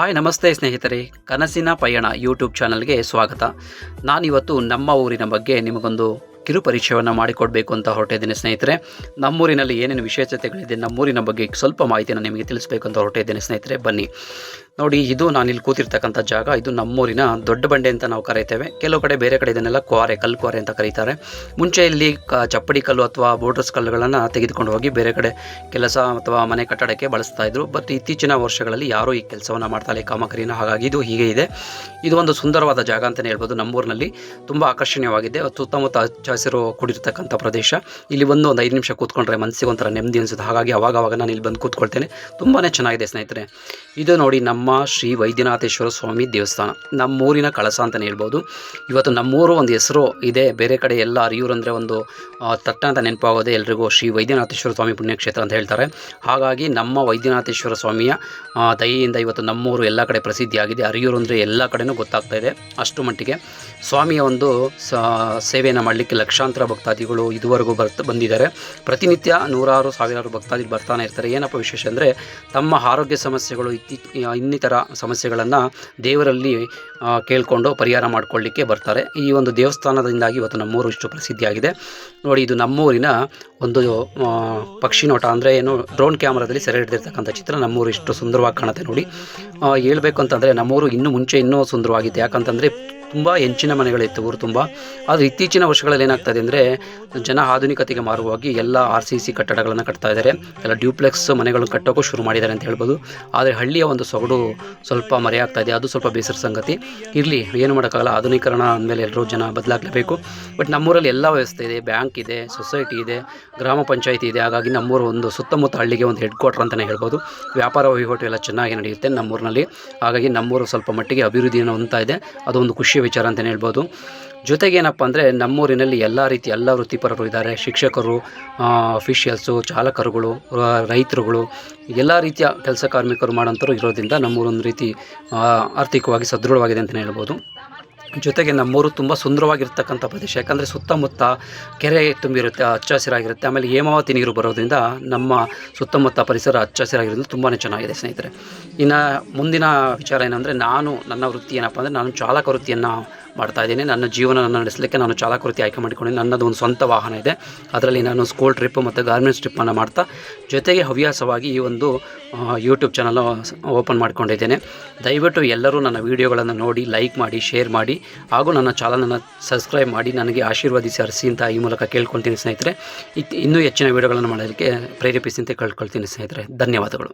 Hi, ನಮಸ್ತೆ ಸ್ನೇಹಿತರೆ. ಕನಸಿನ ಪಯಣ ಯೂಟ್ಯೂಬ್ ಚಾನಲ್ಗೆ ಸ್ವಾಗತ. ನಾನಿವತ್ತು ನಮ್ಮ ಊರಿನ ಬಗ್ಗೆ ನಿಮಗೊಂದು ಕಿರು ಪರಿಚಯವನ್ನು ಮಾಡಿಕೊಡಬೇಕು ಅಂತ ಹೊರಟಿದ್ದೀನಿ ಸ್ನೇಹಿತರೆ. ನಮ್ಮೂರಿನಲ್ಲಿ ಏನೇನು ವಿಶೇಷತೆಗಳಿದೆ, ನಮ್ಮೂರಿನ ಬಗ್ಗೆ ಸ್ವಲ್ಪ ಮಾಹಿತಿಯನ್ನು ನಿಮಗೆ ತಿಳಿಸಬೇಕು ಅಂತ ಹೊರಟಿದ್ದೀನಿ ಸ್ನೇಹಿತರೆ. ಬನ್ನಿ. ನೋಡಿ, ಇದು ನಾನು ಇಲ್ಲಿ ಕೂತಿರ್ತಕ್ಕಂಥ ಜಾಗ. ಇದು ನಮ್ಮೂರಿನ ದೊಡ್ಡ ಬಂಡೆ ಅಂತ ನಾವು ಕರೀತೇವೆ ಕೆಲವು ಕಡೆ ಬೇರೆ ಕಡೆ ಇದನ್ನೆಲ್ಲ ಕ್ವಾರೆ, ಕಲ್ಲು ಕ್ವಾರೆ ಅಂತ ಕರೀತಾರೆ. ಮುಂಚೆ ಇಲ್ಲಿ ಕ, ಚಪ್ಪಡಿ ಕಲ್ಲು ಅಥವಾ ಬೋರ್ಡರ್ಸ್ ಕಲ್ಲುಗಳನ್ನು ತೆಗೆದುಕೊಂಡು ಹೋಗಿ ಬೇರೆ ಕಡೆ ಕೆಲಸ ಅಥವಾ ಮನೆ ಕಟ್ಟಡಕ್ಕೆ ಬಳಸ್ತಾ ಇದ್ರು. ಬಟ್ ಇತ್ತೀಚಿನ ವರ್ಷಗಳಲ್ಲಿ ಯಾರೂ ಈ ಕೆಲಸವನ್ನು ಮಾಡ್ತಾ ಇಲ್ಲ. ಈ ಕಾಮಗಾರಿನ ಹಾಗಾಗಿ ಇದು ಹೀಗೆ ಇದೆ. ಇದು ಒಂದು ಸುಂದರವಾದ ಜಾಗ ಅಂತಲೇ ಹೇಳ್ಬೋದು. ನಮ್ಮೂರಿನಲ್ಲಿ ತುಂಬ ಆಕರ್ಷಣೀಯವಾಗಿದೆ. ಸುತ್ತಮುತ್ತ ಹಚ್ಚ ಹಸಿರು ಕೂಡಿರ್ತಕ್ಕಂಥ ಪ್ರದೇಶ. ಇಲ್ಲಿ ಬಂದು ಒಂದು ಐದು ನಿಮಿಷ ಕೂತ್ಕೊಂಡ್ರೆ ಮನಸ್ಸಿಗೆ ಒಂಥರ ನೆಮ್ಮದಿ ಅನಿಸುತ್ತೆ. ಹಾಗಾಗಿ ಅವಾಗವಾಗ ಅವಾಗ ನಾನು ಇಲ್ಲಿ ಬಂದು ಕೂತ್ಕೊಳ್ತೇನೆ. ತುಂಬಾ ಚೆನ್ನಾಗಿದೆ ಸ್ನೇಹಿತರೆ. ಇದು ನೋಡಿ, ನಮ್ಮ ಶ್ರೀ ವೈದ್ಯನಾಥೇಶ್ವರ ಸ್ವಾಮಿ ದೇವಸ್ಥಾನ. ನಮ್ಮೂರಿನ ಕಳಸ ಅಂತಲೇ ಹೇಳ್ಬೋದು. ಇವತ್ತು ನಮ್ಮೂರು ಒಂದು ಹೆಸರು ಇದೆ. ಬೇರೆ ಕಡೆ ಎಲ್ಲ ಅರಿಯೂರು ಅಂದರೆ ಒಂದು ತಟ್ಟ ಅಂತ ನೆನಪಾಗೋದೆ ಎಲ್ರಿಗೂ ಶ್ರೀ ವೈದ್ಯನಾಥೇಶ್ವರ ಸ್ವಾಮಿ ಪುಣ್ಯಕ್ಷೇತ್ರ ಅಂತ ಹೇಳ್ತಾರೆ. ಹಾಗಾಗಿ ನಮ್ಮ ವೈದ್ಯನಾಥೇಶ್ವರ ಸ್ವಾಮಿಯ ದಯೆಯಿಂದ ಇವತ್ತು ನಮ್ಮೂರು ಎಲ್ಲ ಕಡೆ ಪ್ರಸಿದ್ಧಿಯಾಗಿದೆ ಅರಿಯೂರು ಅಂದರೆ ಎಲ್ಲ ಕಡೆನೂ ಗೊತ್ತಾಗ್ತಾ ಇದೆ. ಅಷ್ಟು ಮಟ್ಟಿಗೆ ಸ್ವಾಮಿಯ ಒಂದು ಸೇವೆಯನ್ನು ಮಾಡಲಿಕ್ಕೆ ಲಕ್ಷಾಂತರ ಭಕ್ತಾದಿಗಳು ಇದುವರೆಗೂ ಬರ್ತ, ಬಂದಿದ್ದಾರೆ. ಪ್ರತಿನಿತ್ಯ ನೂರಾರು ಸಾವಿರಾರು ಭಕ್ತಾದಿಗಳು ಬರ್ತಾನೆ ಇರ್ತಾರೆ. ಏನಪ್ಪ ವಿಶೇಷ ಅಂದರೆ, ತಮ್ಮ ಆರೋಗ್ಯ ಸಮಸ್ಯೆಗಳು ಇತ್ತೀ ಇನ್ನಿತರ ಸಮಸ್ಯೆಗಳನ್ನು ದೇವರಲ್ಲಿ ಕೇಳಿಕೊಂಡು ಪರಿಹಾರ ಮಾಡಿಕೊಳ್ಳಿಕ್ಕೆ ಬರ್ತಾರೆ. ಈ ಒಂದು ದೇವಸ್ಥಾನದಿಂದಾಗಿ ಇವತ್ತು ನಮ್ಮೂರು ಇಷ್ಟು ಪ್ರಸಿದ್ಧಿಯಾಗಿದೆ. ನೋಡಿ, ಇದು ನಮ್ಮೂರಿನ ಒಂದು ಪಕ್ಷಿ ನೋಟ ಅಂದರೆ ಏನು, ಡ್ರೋನ್ ಕ್ಯಾಮ್ರಾದಲ್ಲಿ ಸೆರೆ ಹಿಡಿದಿರ್ತಕ್ಕಂಥ ಚಿತ್ರ. ನಮ್ಮೂರು ಇಷ್ಟು ಸುಂದರವಾಗಿ ಕಾಣುತ್ತೆ ನೋಡಿ. ಹೇಳ್ಬೇಕು ಅಂತಂದರೆ ನಮ್ಮೂರು ಇನ್ನೂ ಮುಂಚೆ ಇನ್ನೂ ಸುಂದರವಾಗಿತ್ತು. ಯಾಕಂತಂದರೆ ತುಂಬ ಹೆಂಚಿನ ಮನೆಗಳಿತ್ತು ಊರು ತುಂಬ. ಆದರೆ ಇತ್ತೀಚಿನ ವರ್ಷಗಳಲ್ಲಿ ಏನಾಗ್ತದೆ ಅಂದರೆ, ಜನ ಆಧುನಿಕತೆಗೆ ಮಾರುವಾಗಿ ಎಲ್ಲ ಆರ್ ಸಿ ಸಿ ಕಟ್ಟಡಗಳನ್ನು ಕಟ್ತಾ ಇದ್ದಾರೆ ಎಲ್ಲ ಡ್ಯೂಪ್ಲೆಕ್ಸ್ ಮನೆಗಳನ್ನು ಕಟ್ಟೋಕ್ಕೂ ಶುರು ಮಾಡಿದ್ದಾರೆ ಅಂತ ಹೇಳ್ಬೋದು. ಆದರೆ ಹಳ್ಳಿಯ ಒಂದು ಸೊಗಡು ಸ್ವಲ್ಪ ಮರೆಯಾಗ್ತಾ ಇದೆ. ಅದು ಸ್ವಲ್ಪ ಬೇಸರ ಸಂಗತಿ. ಇರಲಿ, ಏನು ಮಾಡೋಕ್ಕಾಗಲ್ಲ. ಆಧುನೀಕರಣ ಅಂದಮೇಲೆ ಎಲ್ಲರೂ ಜನ ಬದಲಾಗಲೇಬೇಕು. ಬಟ್ ನಮ್ಮೂರಲ್ಲಿ ಎಲ್ಲ ವ್ಯವಸ್ಥೆ ಇದೆ. ಬ್ಯಾಂಕ್ ಇದೆ, ಸೊಸೈಟಿ ಇದೆ, ಗ್ರಾಮ ಪಂಚಾಯಿತಿ ಇದೆ. ಹಾಗಾಗಿ ನಮ್ಮೂರು ಒಂದು ಸುತ್ತಮುತ್ತ ಹಳ್ಳಿಗೆ ಒಂದು ಹೆಡ್ ಕ್ವಾರ್ಟರ್ ಅಂತಲೇ ಹೇಳ್ಬೋದು. ವ್ಯಾಪಾರ ವಹಿವಾಟು ಎಲ್ಲ ಚೆನ್ನಾಗಿ ನಡೆಯುತ್ತೆ ನಮ್ಮೂರಿನಲ್ಲಿ. ಹಾಗಾಗಿ ನಮ್ಮೂರು ಸ್ವಲ್ಪ ಮಟ್ಟಿಗೆ ಅಭಿವೃದ್ಧಿಯನ್ನು ಹೊಂದ್ತಾ ಇದೆ. ಅದೊಂದು ವಿಚಾರ ಅಂತಲೇ ಹೇಳ್ಬೋದು. ಜೊತೆಗೆ ಏನಪ್ಪ ಅಂದರೆ ನಮ್ಮೂರಿನಲ್ಲಿ ಎಲ್ಲ ರೀತಿ ಎಲ್ಲ ವೃತ್ತಿಪರರು ಇದ್ದಾರೆ. ಶಿಕ್ಷಕರು ಅಫಿಷಿಯಲ್ಸು ಚಾಲಕರುಗಳು ರೈತರುಗಳು, ಎಲ್ಲ ರೀತಿಯ ಕೆಲಸ ಕಾರ್ಮಿಕರು ಮಾಡೋಂಥವ್ರು ಇರೋದ್ರಿಂದ ನಮ್ಮೂರೊಂದು ರೀತಿ ಆರ್ಥಿಕವಾಗಿ ಸದೃಢವಾಗಿದೆ ಅಂತಲೇ ಹೇಳ್ಬೋದು. ಜೊತೆಗೆ ನಮ್ಮೂರು ತುಂಬ ಸುಂದರವಾಗಿರ್ತಕ್ಕಂಥ ಪ್ರದೇಶ. ಯಾಕಂದರೆ ಸುತ್ತಮುತ್ತ ಕೆರೆ ತುಂಬಿರುತ್ತೆ ಹಚ್ಚ ಹಸಿರಾಗಿರುತ್ತೆ. ಆಮೇಲೆ ಹೇಮಾವತಿ ನೀರು ಬರೋದ್ರಿಂದ ನಮ್ಮ ಸುತ್ತಮುತ್ತ ಪರಿಸರ ಹಚ್ಚ ಹಸಿರಾಗಿರೋದ್ರಿಂದ ತುಂಬಾ ಚೆನ್ನಾಗಿದೆ ಸ್ನೇಹಿತರೆ. ಇನ್ನು ಮುಂದಿನ ವಿಚಾರ ಏನಂದರೆ, ನಾನು ನನ್ನ ವೃತ್ತಿ ಏನಪ್ಪ ಅಂದರೆ, ನಾನು ಚಾಲಕ ವೃತ್ತಿಯನ್ನು ಮಾಡ್ತಾ ಇದ್ದೀನಿ. ನನ್ನ ಜೀವನವನ್ನು ನಡೆಸಲಿಕ್ಕೆ ನಾನು ಚಾಲಕೃತಿ ಆಯ್ಕೆ ಮಾಡಿಕೊಂಡಿದ್ದೀನಿ. ನನ್ನದು ಒಂದು ಸ್ವಂತ ವಾಹನ ಇದೆ. ಅದರಲ್ಲಿ ನಾನು ಸ್ಕೂಲ್ ಟ್ರಿಪ್ ಮತ್ತು ಗಾರ್ಮೆಂಟ್ಸ್ ಟ್ರಿಪ್ಪನ್ನು ಮಾಡ್ತಾ ಜೊತೆಗೆ ಹವ್ಯಾಸವಾಗಿ ಈ ಒಂದು ಯೂಟ್ಯೂಬ್ ಚಾನಲ್ ಓಪನ್ ಮಾಡ್ಕೊಂಡಿದ್ದೇನೆ. ದಯವಿಟ್ಟು ಎಲ್ಲರೂ ನನ್ನ ವೀಡಿಯೋಗಳನ್ನು ನೋಡಿ ಲೈಕ್ ಮಾಡಿ ಶೇರ್ ಮಾಡಿ, ಹಾಗೂ ನನ್ನ ಚಾನಲನ್ನು ಸಬ್ಸ್ಕ್ರೈಬ್ ಮಾಡಿ, ನನಗೆ ಆಶೀರ್ವಾದಿಸಿ ಹರಿಸಿ ಅಂತ ಈ ಮೂಲಕ ಕೇಳ್ಕೊಳ್ತೀನಿ ಸ್ನೇಹಿತರೆ. ಇನ್ನೂ ಹೆಚ್ಚಿನ ವೀಡಿಯೋಗಳನ್ನು ಮಾಡೋದಕ್ಕೆ ಪ್ರೇರೇಪಿಸಿ ಅಂತ ಕೇಳ್ಕೊಳ್ತೀನಿ ಸ್ನೇಹಿತರೆ. ಧನ್ಯವಾದಗಳು.